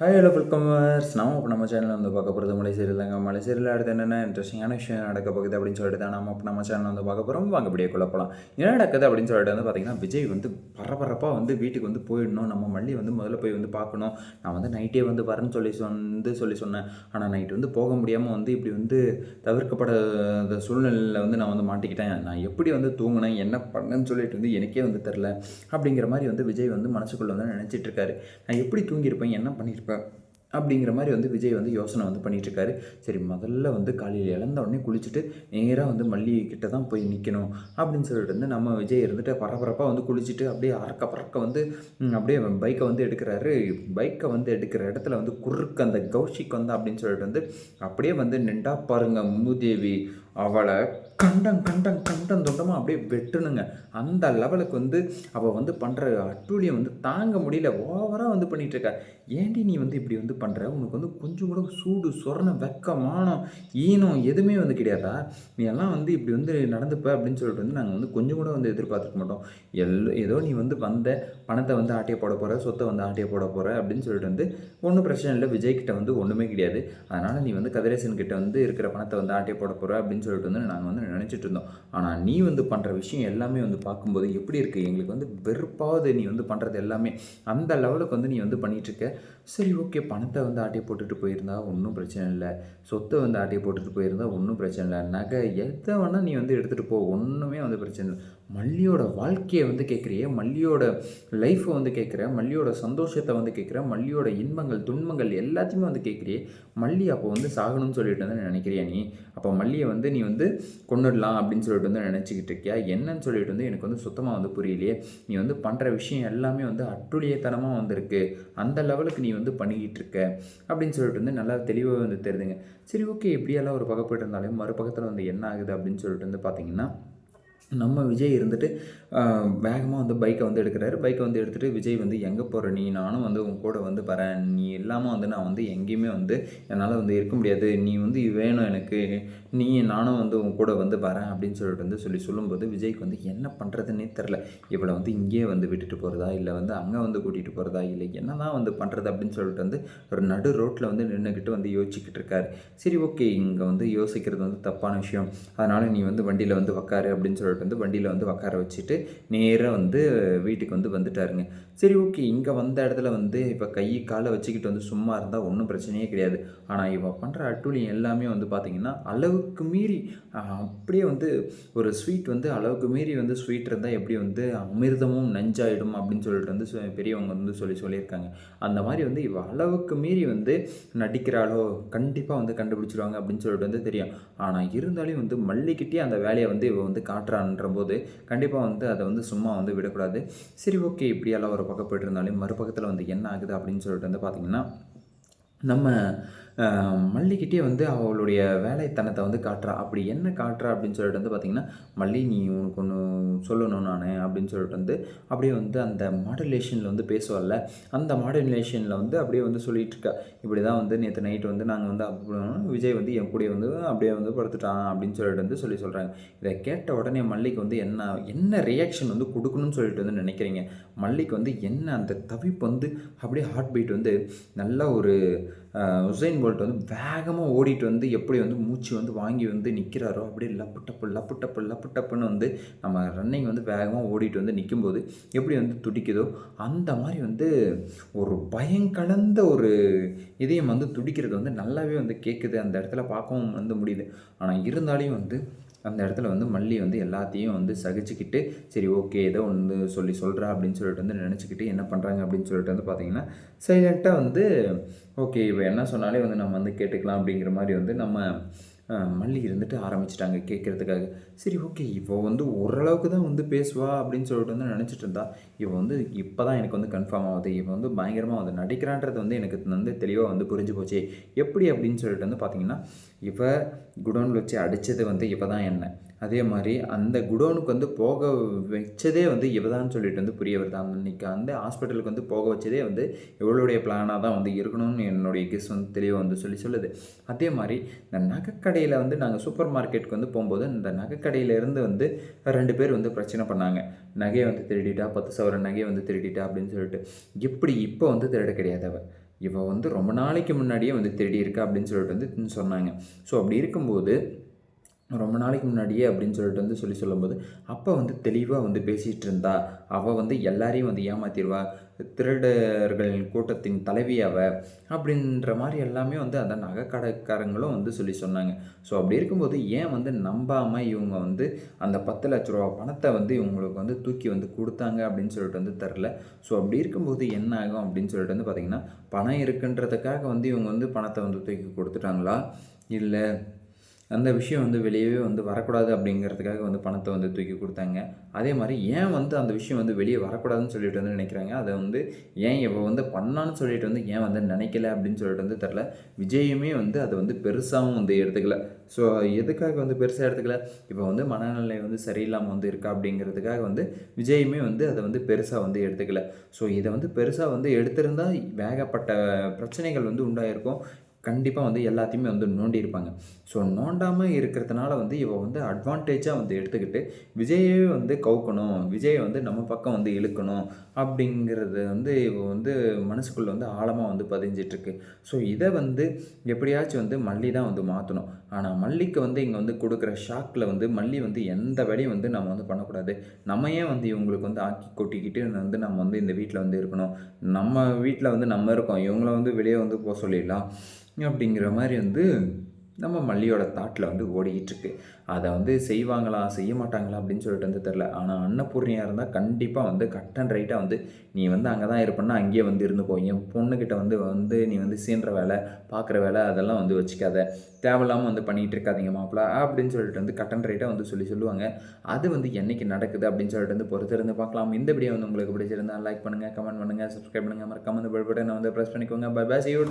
Hi hello வெல்கமர்ஸ் நாம் இப்போ நம்ம சேனலில் வந்து பார்க்க போகிறது மலை சீரியல் தாங்க மலை சீரியல் அடுத்து என்னென்ன இன்ட்ரெஸ்டிங்கான விஷயம் நடக்க போகுது அப்படின்னு சொல்லிட்டு தான் நம்ம இப்போ நம்ம சேனலில் வந்து பார்க்க போகிறோம் வாங்க அப்படியே குழப்பலாம் என்ன நடக்குது அப்படின்னு சொல்லிட்டு வந்து பார்த்திங்கன்னா விஜய் வந்து பரபரப்பாக வந்து வீட்டுக்கு வந்து போயிடணும். நம்ம மல்லி வந்து முதல்ல போய் வந்து பார்க்கணும். நான் வந்து நைட்டே வந்து வரேன்னு சொல்லி வந்து சொல்லி சொன்னேன். ஆனால் நைட் வந்து போக முடியாமல் வந்து இப்படி வந்து தவிர்க்கப்படாத சூழ்நிலையில் வந்து நான் வந்து மாட்டிக்கிட்டேன். நான் எப்படி வந்து தூங்கினேன் என்ன பண்ணேன்னு சொல்லிட்டு வந்து எனக்கே வந்து தெரில அப்படிங்கிற மாதிரி வந்து விஜய் வந்து மனசுக்குள்ளே வந்து நினச்சிட்டு இருக்காரு. நான் எப்படி தூங்கியிருப்பேன் என்ன பண்ணியிருப்பேன் அப்படிங்கிற மாதிரி வந்து விஜய் வந்து யோசனை வந்து பண்ணிகிட்ருக்காரு சரி முதல்ல வந்து காலையில் இழந்த உடனே குளிச்சுட்டு நேராக வந்து மல்லிகை கிட்ட தான் போய் நிற்கணும் அப்படின்னு சொல்லிட்டு வந்து நம்ம விஜய் இருந்துட்டு பரபரப்பாக வந்து குளிச்சுட்டு அப்படியே அறக்க பறக்க வந்து அப்படியே பைக்கை வந்து எடுக்கிறாரு. பைக்கை வந்து எடுக்கிற இடத்துல வந்து குறுக்கு அந்த கௌஷிக் வந்து அப்படின்னு சொல்லிட்டு வந்து அப்படியே வந்து நின்றா பாருங்கள் மூதேவி அவளை கண்டம் கண்டம் கண்டம் தொண்டமாக அப்படியே வெட்டணுங்க. அந்த லெவலுக்கு வந்து அவள் வந்து பண்ணுற அட்டூழியம் வந்து தாங்க முடியல. ஓவராக வந்து பண்ணிகிட்ருக்கா இருக்கா நீ வந்து இப்படி வந்து பண்ணுற உனக்கு வந்து கொஞ்சம் கூட சூடு சொரணம் வெக்கமானம் ஈனம் எதுவுமே வந்து கிடையாதா? நீ எல்லாம் வந்து இப்படி வந்து நடந்துப்ப அப்படின்னு சொல்லிட்டு வந்து நாங்கள் வந்து கொஞ்சம் கூட வந்து எதிர்பார்த்துக்க மாட்டோம். எல் ஏதோ நீ வந்து வந்த பணத்தை வந்து ஆட்டையை போட போகிற சொத்தை வந்து ஆட்டையை போட போகிற அப்படின்னு சொல்லிட்டு வந்து ஒன்றும் பிரச்சனை இல்லை. விஜய்கிட்ட வந்து ஒன்றுமே கிடையாது. அதனால் நீ வந்து கதிரேசன் கிட்ட வந்து இருக்கிற பணத்தை வந்து ஆட்டையை போட போகிற அப்படின்னு சொல்லிட்டு வந்து நாங்கள் வந்து நினச்சிட்டு இருந்தோம். ஆனால் நீ வந்து பண்ணுற விஷயம் எல்லாமே வந்து பார்க்கும்போது எப்படி இருக்குது எங்களுக்கு வந்து வெறுப்பாவது நீ வந்து பண்ணுறது எல்லாமே. அந்த லெவலுக்கு வந்து நீ வந்து பண்ணிகிட்ருக்க சரி ஓகே. பணத்தை வந்து ஆட்டையை போட்டுட்டு போயிருந்தா ஒன்றும் பிரச்சனை இல்லை. சொத்தை வந்து ஆட்டையை போட்டுட்டு போயிருந்தா ஒன்றும் பிரச்சனை இல்லை. நகை எதை வேணால் நீ வந்து எடுத்துகிட்டு போ. ஒன்றுமே வந்து பிரச்சனை இல்லை. மல்லியோட வாழ்க்கையை வந்து கேட்குறிய மல்லியோட லைஃப்பை வந்து கேட்குற மல்லியோட சந்தோஷத்தை வந்து கேட்குற மல்லியோட இன்பங்கள் துன்பங்கள் எல்லாத்தையுமே வந்து கேட்குறியே மல்லி அப்போ வந்து சாகணும்னு சொல்லிட்டு வந்து நினைக்கிறியா நீ? அப்போ மல்லியை வந்து நீ வந்து கொண்டுடலாம் அப்படின்னு சொல்லிட்டு வந்து நினச்சிக்கிட்டு இருக்கியா? என்னன்னு சொல்லிட்டு வந்து எனக்கு வந்து சுத்தமாக வந்து புரியலையே. நீ வந்து பண்ணுற விஷயம் எல்லாமே வந்து அட்டுழியத்தனமாக வந்திருக்கு. அந்த லெவலுக்கு நீ வந்து பண்ணிக்கிட்டு இருக்க அப்படின்னு சொல்லிட்டு வந்து நல்லா தெளிவாக வந்து தெரிதுங்க சரி ஓகே இப்படியெல்லாம் ஒரு பக்கம் போயிட்டு மறுபக்கத்தில் வந்து என்ன ஆகுது அப்படின்னு சொல்லிட்டு வந்து பார்த்தீங்கன்னா நம்ம விஜய் இருந்துட்டு வேகமாக வந்து பைக்கை வந்து எடுக்கிறாரு. பைக்கை வந்து எடுத்துகிட்டு விஜய் வந்து எங்கே போகிற நீ நானும் வந்து உன் கூட வந்து வரேன். நீ இல்லாமல் வந்து நான் வந்து எங்கேயுமே வந்து என்னால் வந்து இருக்க முடியாது. நீ வந்து வேணும் எனக்கு. நீ நானும் வந்து உன் கூட வந்து வரேன் அப்படின்னு சொல்லிட்டு வந்து சொல்லி சொல்லும்போது விஜய்க்கு வந்து என்ன பண்ணுறதுன்னே தெரில இவளை வந்து இங்கேயே வந்து விட்டுட்டு போகிறதா இல்லை வந்து அங்கே வந்து கூட்டிகிட்டு போகிறதா இல்லை என்ன தான் வந்து பண்ணுறது அப்படின்னு சொல்லிட்டு வந்து ஒரு நடு ரோட்டில் வந்து நின்றுக்கிட்டு வந்து யோசிச்சுக்கிட்டு இருக்காரு. சரி ஓகே இங்கே வந்து யோசிக்கிறது வந்து தப்பான விஷயம். அதனால் நீ வந்து வண்டியில் வந்து உக்காரு அப்படின்னு சொல்லிட்டு வந்து வண்டியில் வந்து உக்கார வச்சுட்டு நேராக வந்து வீட்டுக்கு வந்து வந்துட்டாருங்க. சரி ஓகே. இங்கே வந்த இடத்துல வந்து இப்போ கை காலை வச்சுக்கிட்டு வந்து சும்மா இருந்தால் ஒன்றும் பிரச்சனையே கிடையாது. ஆனால் இவள் பண்ணுற அட்டூழியம் எல்லாமே வந்து பார்த்திங்கன்னா அளவுக்கு மீறி அப்படியே வந்து ஒரு ஸ்வீட் வந்து அளவுக்கு மீறி வந்து ஸ்வீட் இருந்தால் எப்படி வந்து அமிர்தமும் நஞ்சாயிடும் அப்படின்னு சொல்லிட்டு வந்து பெரியவங்க வந்து சொல்லி சொல்லியிருக்காங்க. அந்த மாதிரி வந்து இவ அளவுக்கு மீறி வந்து நடிக்கிறாளோ கண்டிப்பாக வந்து கண்டுபிடிச்சிருவாங்க அப்படின்னு சொல்லிட்டு வந்து தெரியும். ஆனால் இருந்தாலும் வந்து மல்லிக்கிட்டே அந்த வேலையை வந்து இவ வந்து காட்டுறான் போது கண்டிப்பாக வந்து அதை வந்து சும்மா வந்து விடக்கூடாது. சரி ஓகே இப்படியெல்லாம் ஒரு பக்கம் போயிட்டு இருந்தாலும் மறுபக்கத்தில் வந்து என்ன ஆகுது அப்படின்னு சொல்லிட்டு வந்து பார்த்திங்கன்னா நம்ம மல்லிக்கிட்டே வந்து அவளுடைய வேலைத்தனத்தை வந்து காட்டுறா. அப்படி என்ன காட்டுறா அப்படின்னு சொல்லிட்டு வந்து பார்த்திங்கன்னா மல்லி நீ உனக்கு ஒன்று சொல்லணும் நான் அப்படின்னு சொல்லிட்டு வந்து அப்படியே வந்து அந்த மாடுலேஷனில் வந்து பேசுவாள்ல. அந்த மாடுலேஷனில் வந்து அப்படியே வந்து சொல்லிகிட்ருக்கா இருக்கா. இப்படி தான் வந்து நேற்று நைட்டு வந்து நாங்கள் வந்து விஜய் வந்து என் கூட வந்து அப்படியே வந்து படுத்துட்டான் அப்படின்னு சொல்லிட்டு வந்து சொல்லி சொல்கிறாங்க இதை கேட்ட உடனே மல்லிக்கு வந்து என்ன என்ன ரியாக்ஷன் வந்து கொடுக்கணும்னு சொல்லிட்டு வந்து நினைக்கிறீங்க? மல்லிக்கு வந்து என்ன அந்த தவிப்பு வந்து அப்படியே ஹார்ட் பீட் வந்து நல்ல ஒரு உசைன் போல்ட் வந்து வேகமாக ஓடிட்டு வந்து எப்படி வந்து மூச்சு வந்து வாங்கி வந்து நிற்கிறாரோ அப்படியே லப்பு டப்பு லப்பு டப்பு லப்பு டப்புன்னு வந்து நம்ம ரன்னிங் வந்து வேகமாக ஓடிட்டு வந்து நிற்கும்போது எப்படி வந்து துடிக்குதோ அந்த மாதிரி வந்து ஒரு பயங்கலந்த ஒரு இதயம் வந்து துடிக்கிறது வந்து நல்லாவே வந்து கேட்குது. அந்த இடத்துல பார்க்கவும் வந்து முடியுது ஆனால் இருந்தாலையும் வந்து அந்த இடத்துல வந்து மல்லி வந்து எல்லாத்தையும் வந்து சகிச்சுக்கிட்டு சரி ஓகே ஏதோ ஒன்று சொல்லி சொல்கிறா அப்படின்னு சொல்லிட்டு வந்து நினச்சிக்கிட்டு என்ன பண்ணுறாங்க அப்படின்னு சொல்லிட்டு வந்து பார்த்தீங்கன்னா சைலண்ட்டாக வந்து ஓகே இப்போ என்ன சொன்னாலே வந்து நம்ம வந்து கேட்டுக்கலாம் அப்படிங்கிற மாதிரி வந்து நம்ம மல்லி இருந்துட்டு ஆரம்பிச்சிட்டாங்க கேட்குறதுக்காக. சரி ஓகே இப்போ வந்து ஓரளவுக்கு தான் வந்து பேசுவா அப்படின்னு சொல்லிட்டு வந்து நினச்சிட்டு இருந்தா இவள் வந்து இப்போ தான் எனக்கு வந்து கன்ஃபார்ம் ஆகுது. இவ வந்து பயங்கரமாக வந்து நடிக்கிறான்றது வந்து எனக்கு வந்து தெளிவாக வந்து புரிஞ்சு போச்சு. எப்படி அப்படின்னு சொல்லிட்டு வந்து பார்த்தீங்கன்னா இவ குடோனில் வச்சு அடித்தது வந்து இப்போ தான் என்ன. அதே மாதிரி அந்த குடோனுக்கு வந்து போக வச்சதே வந்து இவதான்னு சொல்லிட்டு வந்து புரிய வருது அன்னைக்கு அந்த ஹாஸ்பிட்டலுக்கு வந்து போக வச்சதே வந்து இவளுடைய பிளானாக தான் வந்து இருக்கணும்னு என்னுடைய கெஸ் வந்து தெளிவாக வந்து சொல்லி சொல்லுது. அதே மாதிரி இந்த நகைக்கடையில் வந்து நாங்கள் சூப்பர் மார்க்கெட்டுக்கு வந்து போகும்போது இந்த நகைக்கடையிலேருந்து வந்து ரெண்டு பேர் வந்து பிரச்சனை பண்ணாங்க. நகையை வந்து திருடிட்டா பத்து சவர நகையை வந்து திருடிட்டா அப்படின்னு சொல்லிட்டு. இப்படி இப்போ வந்து திருட கிடையாது அவள் இவள் வந்து ரொம்ப நாளைக்கு முன்னாடியே வந்து திருடி இருக்கா அப்படின்னு சொல்லிட்டு வந்து சொன்னாங்க. ஸோ அப்படி இருக்கும்போது ரொம்ப நாளைக்கு முன்னாடியே அப்படின்னு சொல்லிட்டு வந்து சொல்லி சொல்லும்போது அப்போ வந்து தெளிவாக வந்து பேசிகிட்டு இருந்தா அவள் வந்து எல்லாரையும் வந்து ஏமாத்திடுவா திருடர்களின் கூட்டத்தின் தலைவி அவ அப்படின்ற மாதிரி எல்லாமே வந்து அந்த நகைக்கடைக்காரங்களும் வந்து சொல்லி சொன்னாங்க. ஸோ அப்படி இருக்கும்போது ஏன் வந்து நம்பாமல் இவங்க வந்து அந்த பத்து லட்ச ரூபா பணத்தை வந்து இவங்களுக்கு வந்து தூக்கி வந்து கொடுத்தாங்க அப்படின்னு சொல்லிட்டு வந்து தெரில ஸோ அப்படி இருக்கும்போது என்ன ஆகும் அப்படின்னு சொல்லிட்டு வந்து பார்த்திங்கன்னா பணம் இருக்குன்றதுக்காக வந்து இவங்க வந்து பணத்தை வந்து தூக்கி கொடுத்துட்டாங்களா? இல்லை அந்த விஷயம் வந்து வெளியவே வந்து வரக்கூடாது அப்படிங்கிறதுக்காக வந்து பணத்தை வந்து தூக்கி கொடுத்தாங்க. அதே மாதிரி ஏன் வந்து அந்த விஷயம் வந்து வெளியே வரக்கூடாதுன்னு சொல்லிட்டு வந்து நினைக்கிறாங்க? அதை வந்து ஏன் இவ வந்து பண்ணான்னு சொல்லிட்டு வந்து ஏன் வந்து நினைக்கல அப்படின்னு சொல்லிட்டு வந்து தெரில விஜயுமே வந்து அதை வந்து பெருசாகவும் வந்து எடுத்துக்கல. ஸோ எதுக்காக வந்து பெருசாக எடுத்துக்கல? இப்போ வந்து மனநிலை வந்து சரியில்லாமல் வந்து இருக்கா அப்படிங்கிறதுக்காக வந்து விஜயுமே வந்து அதை வந்து பெருசாக வந்து எடுத்துக்கல. ஸோ இதை வந்து பெருசாக வந்து எடுத்திருந்தால் வேகப்பட்ட பிரச்சனைகள் வந்து உண்டாயிருக்கும். கண்டிப்பாக வந்து எல்லாத்தையுமே வந்து நோண்டியிருப்பாங்க ஸோ நோண்டாமல் இருக்கிறதுனால வந்து இவள் வந்து அட்வான்டேஜாக வந்து எடுத்துக்கிட்டு விஜயே வந்து கவுக்கணும். விஜயை வந்து நம்ம பக்கம் வந்து இழுக்கணும் அப்படிங்கிறது வந்து இவள் வந்து மனசுக்குள்ளே வந்து ஆழமாக வந்து பதிஞ்சிட்ருக்கு. ஸோ இதை வந்து எப்படியாச்சும் வந்து மல்லி தான் வந்து மாற்றணும் ஆனால் மல்லிக்கு வந்து இங்கே வந்து கொடுக்குற ஷாக்கில் வந்து மல்லி வந்து எந்த வேலையும் வந்து நம்ம வந்து பண்ணக்கூடாது. நம்ம ஏன் வந்து இவங்களுக்கு வந்து ஆக்கி கொட்டிக்கிட்டு வந்து நம்ம வந்து இந்த வீட்டில் வந்து இருக்கணும்? நம்ம வீட்டில் வந்து நம்ம இருக்கோம். இவங்கள வந்து வெளியே வந்து போக சொல்லிடலாம். அப்படிங்கிற மாதிரி வந்து நம்ம மல்லியோட தாட்டில் வந்து ஓடிக்கிட்டுருக்கு. அதை வந்து செய்வாங்களா செய்ய மாட்டாங்களா அப்படின்னு சொல்லிட்டு வந்து தெரில ஆனால் அன்னபூர்ணியாக இருந்தால் கண்டிப்பாக வந்து கட் அண்ட் ரைட்டாக வந்து நீ வந்து அங்கே தான் இருப்பேன்னா அங்கேயே வந்து இருந்து போய் என் பொண்ணுக்கிட்ட வந்து வந்து நீ வந்து சீன்ற வேலை பார்க்குற வேலை அதெல்லாம் வந்து வச்சுக்காத. தேவையில்லாமல் வந்து பண்ணிகிட்டு இருக்காதீங்க மாப்பிள்ள அப்படின்னு சொல்லிட்டு வந்து கட் அண்ட் ரைட்டாக வந்து சொல்லி சொல்லுவாங்க. அது வந்து என்னைக்கு நடக்குது அப்படின்னு சொல்லிட்டு வந்து பொறுத்திருந்து பார்க்கலாம். இந்த வீடியோ வந்து உங்களுக்கு பிடிச்சிருந்தா லைக் பண்ணுங்கள் கமெண்ட் பண்ணுங்கள் சப்ஸ்கிரைப் பண்ணுங்கள் மறக்காம வந்து பெல் பட்டனை வந்து ப்ரெஸ் பண்ணிக்கோங்க. By by C you